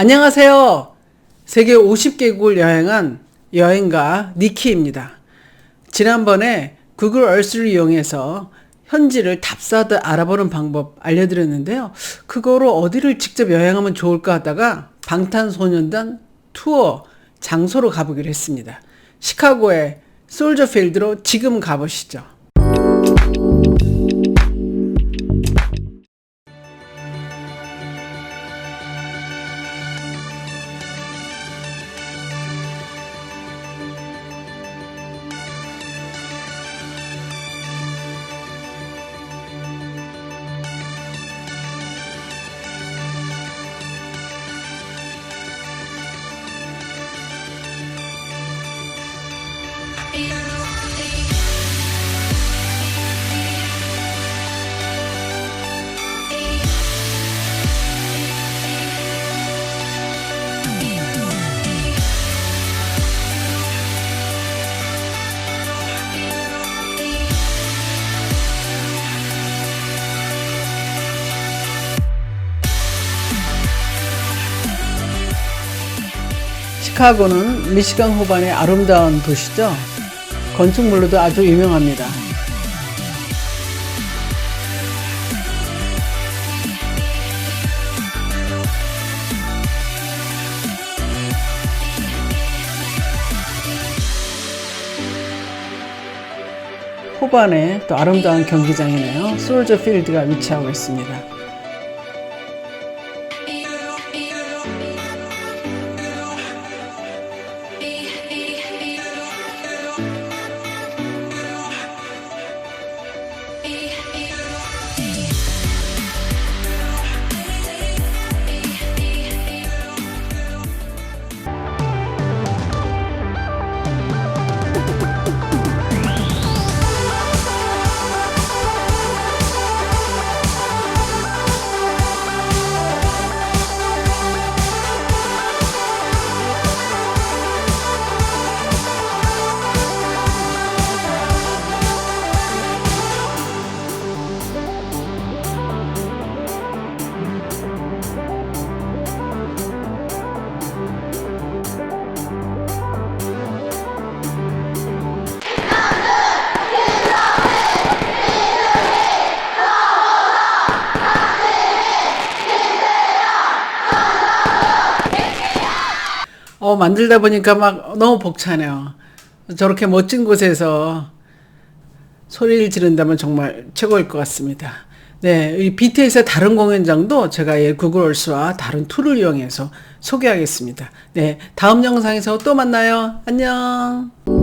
안녕하세요. 세계 50개국을 여행한 여행가 니키입니다. 지난번에 구글 얼스를 이용해서 현지를 답사듯 알아보는 방법 알려드렸는데요. 그거로 어디를 직접 여행하면 좋을까 하다가 방탄소년단 투어 장소로 가보기로 했습니다. 시카고의 솔저 필드로 지금 가보시죠. 시카고는 미시간 호반의 아름다운 도시죠. 건축물로도 아주 유명합니다. 호반에 또 아름다운 경기장이네요. 솔저 필드가 위치하고 있습니다. 어, 만들다 보니까 막 너무 벅차네요. 저렇게 멋진 곳에서 소리를 지른다면 정말 최고일 것 같습니다. 네, 이 BTS의 다른 공연장도 제가 예, 구글 얼스와 다른 툴을 이용해서 소개하겠습니다. 네, 다음 영상에서 또 만나요. 안녕.